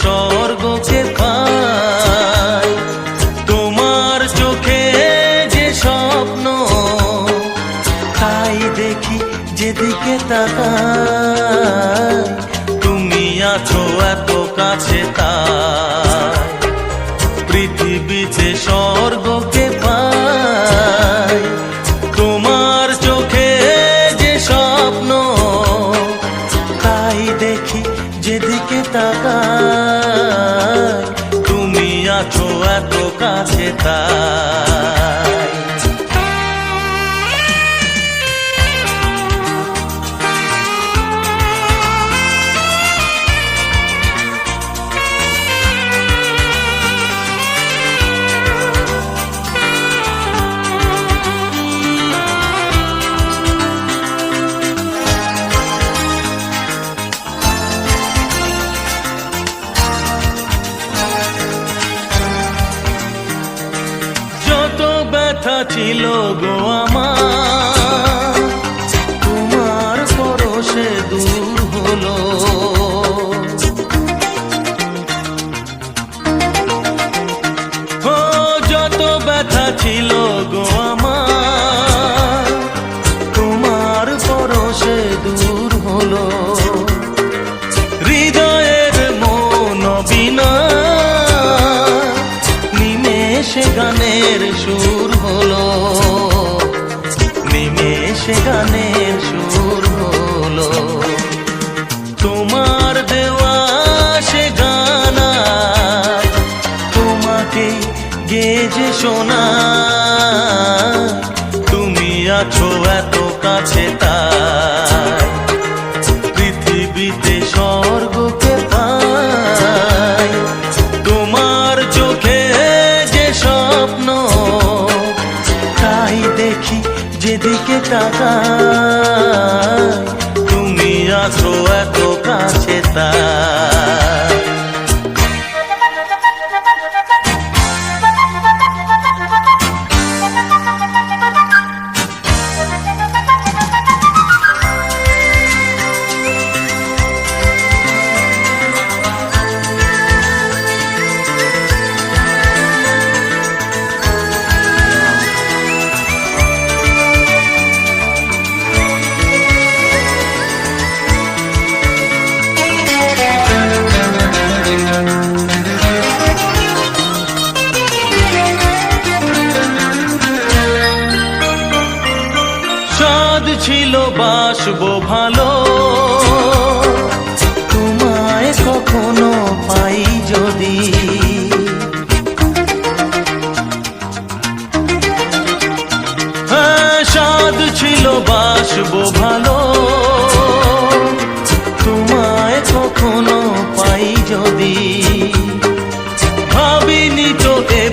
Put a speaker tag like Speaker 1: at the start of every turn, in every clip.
Speaker 1: স্বর্গকে পাই তোমার চোখে যে স্বপ্ন তাই দেখি যেদিকে তাকাই ছিল গোয়া পৃথিবীতে স্বর্গকে তোমার চোখে যে স্বপ্ন, তাই দেখি যেদিকে তাকাই তুমি আছো এত কাছে তা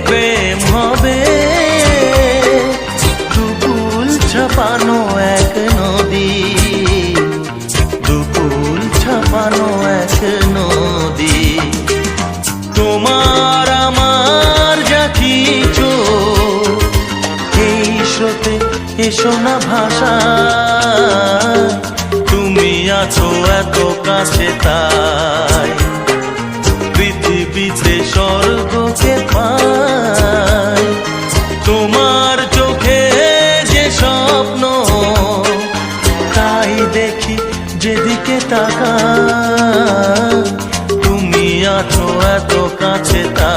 Speaker 1: প্রেম হবে। দুকুল ছাপানো এক নদী। দুকুল ছাপানো এক নদী। তোমার আমার যা কিছু, এই স্রোতে এসো না ভাষা। তুমি আছো এত কাছে তা। দিকে তাকা তুমি আছো এত কাছে তা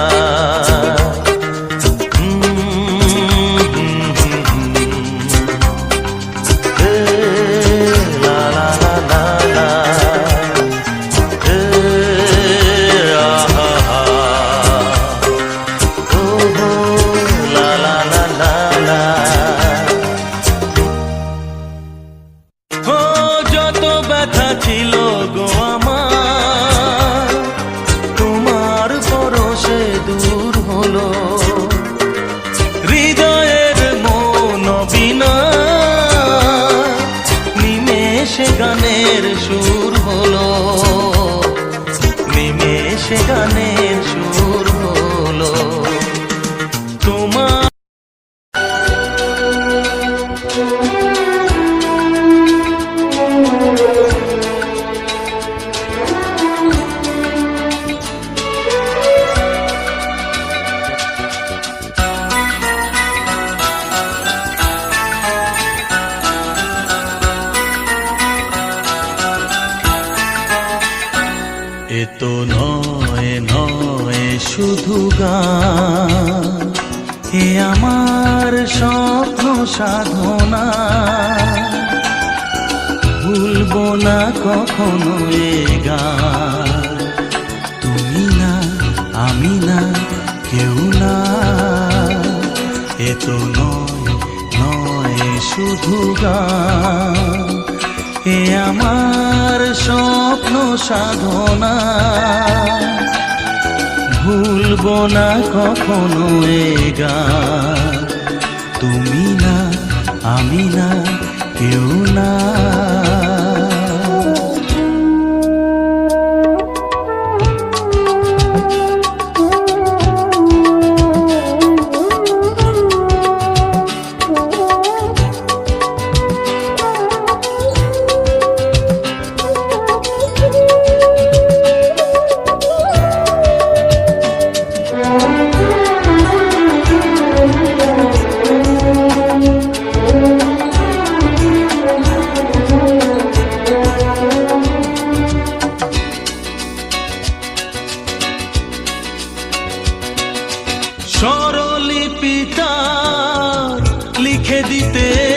Speaker 1: শুধু গান। হে আমার স্বপ্ন সাধনা। ভুলব না কখনো এ গান। তুমি না, আমি না, কেউ না। এ তো নয় নয় শুধু গান। হে আমার স্বপ্ন সাধনা। ভুলবো না কখনো এ গান। তুমি না আমি না কেউ না। লিখে দিতে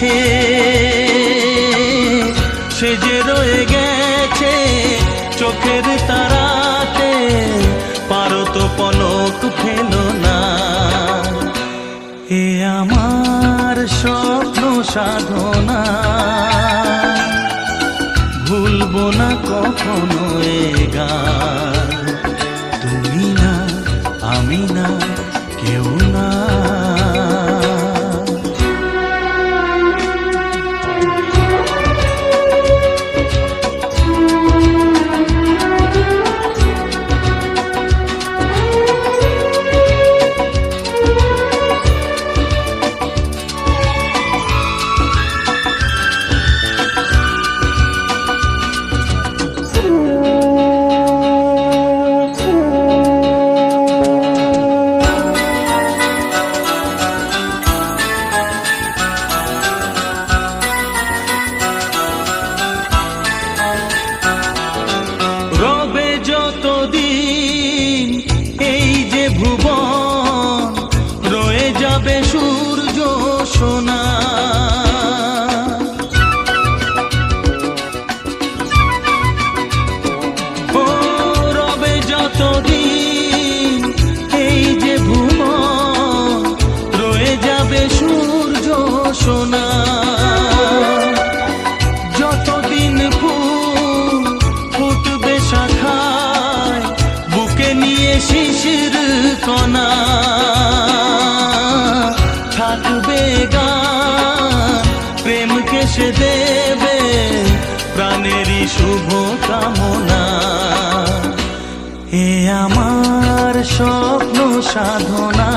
Speaker 1: নিয়েছে সে যে রয়ে গেছে চোখের তারাতে, পারো তো পলক ফেলো না। এ আমার স্বপ্ন সাধনা। ভুলবো না কখনো এ গান। তুমি না, আমি না সোনা যতদিন ফুল ফুটবে শাখায়, বুকে নিয়ে শিশির কণা। থাকবে গান প্রেমকে সে দেবে প্রাণেরই শুভ কামনা। এ আমার স্বপ্ন সাধনা।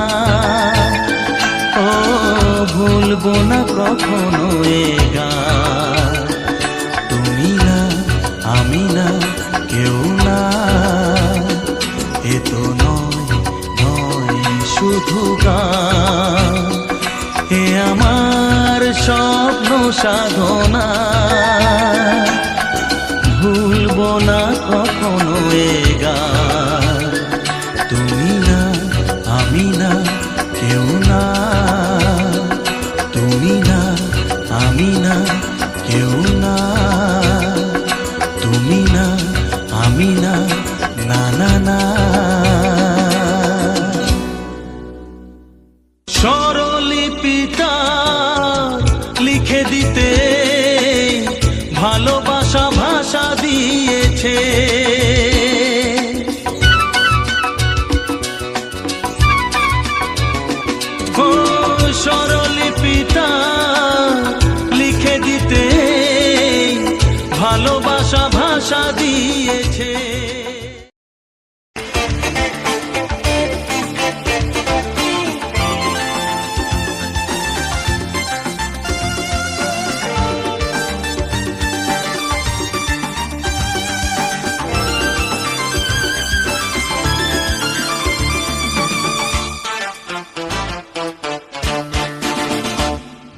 Speaker 1: ভুলবো না কখনো তুমি না, আমি না, কেউ না। এ তো নয় নয়, শুধু গান। এ আমার স্বপ্ন সাধনা। ভুলবো না কখনো গান। তুমি না, আমি না, কেউ না। আমি না কেউ না, তুমি না, আমি না না না না। লিখে দিতে ভালোবাসা ভাষা দিয়েছে।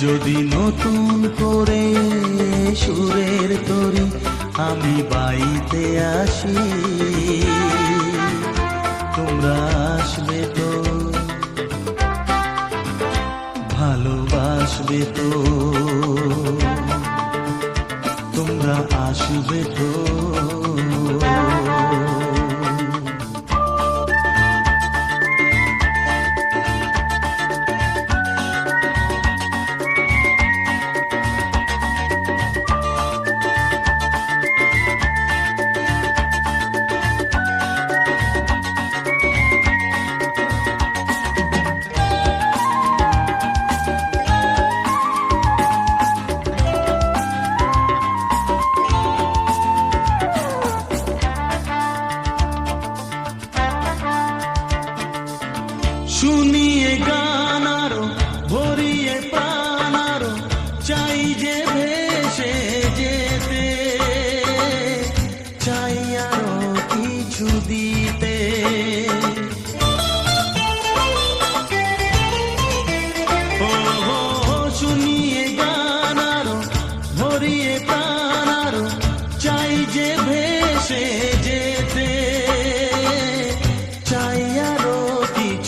Speaker 1: যদি নতুন করে সুরের তরি আমি বাইতে আসি তোমরা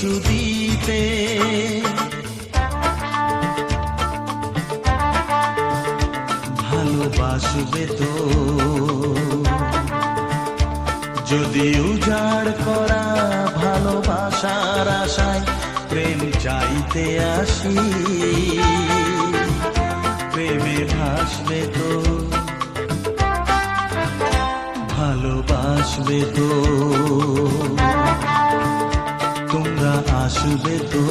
Speaker 1: কিছু দিতে ভালোবাসবে তো। যদি উজাড় করা ভালোবাসার আশায় প্রেম চাইতে আসি, প্রেমে ভাসবে তো। ভালোবাসবে তো। আসবে তো।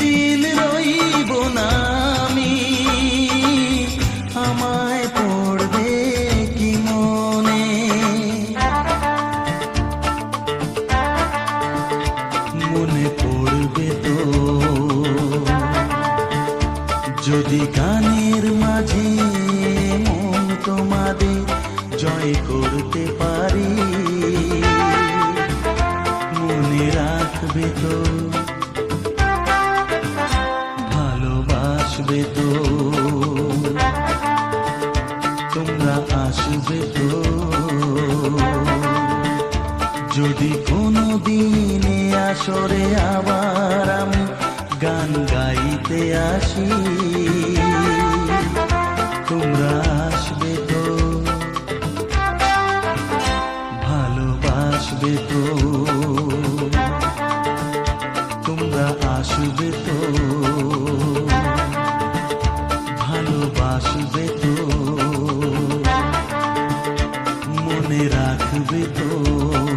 Speaker 1: দিন রই ಕಾಣುವೆಯೋ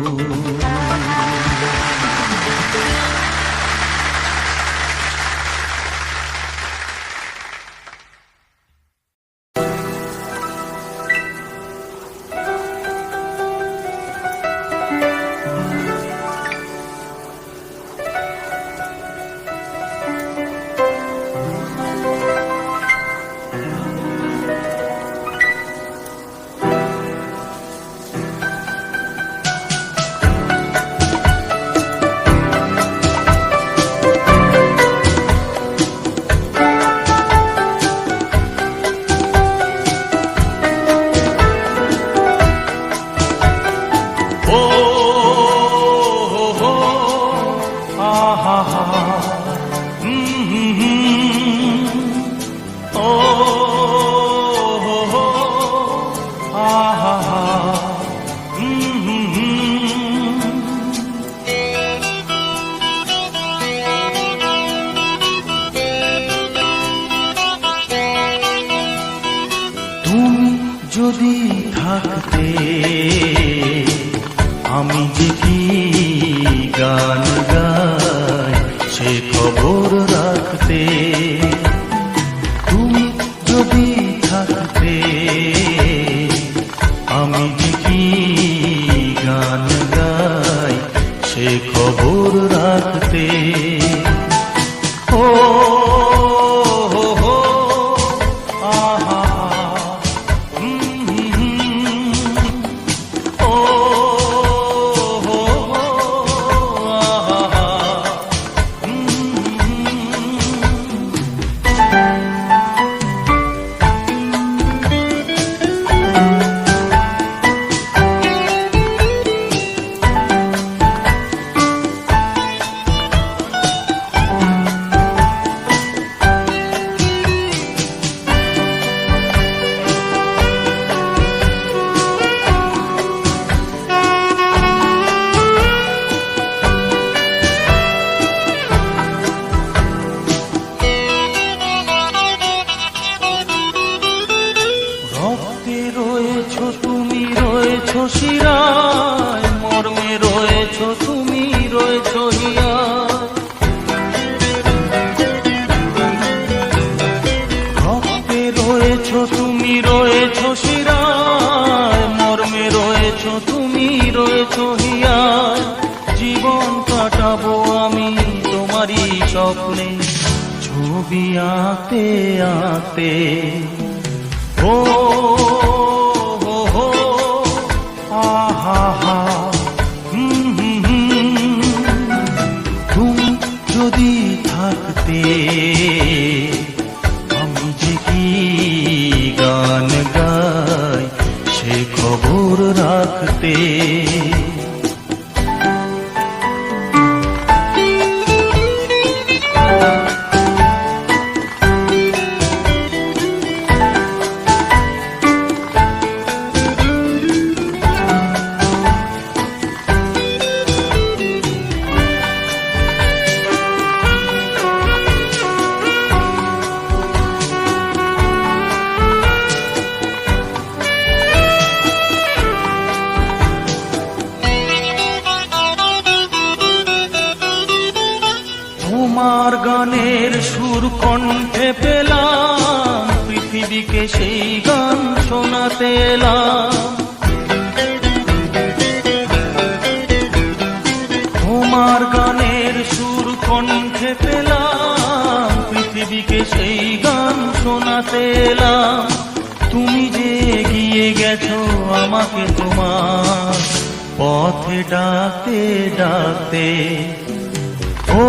Speaker 1: খবর রাখতে। তুমি রয়েছ শিরায়, মর্মে রয়েছ তুমি, রয়েছ হিয়ায়। জীবন কাটাবো আমি তোমারই স্বপ্নে, ছবি আঁতে আঁতে ও যদি থাকতে রাখতে পৃথিবীকে সেই গান শোনাতে এলাম। তুমি যে এগিয়ে গেছো আমাকে তোমার পথে ডাকতে ডাকতে। ও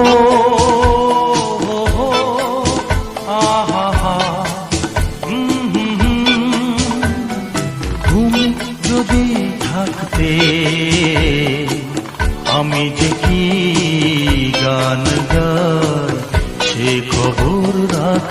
Speaker 1: আমি যে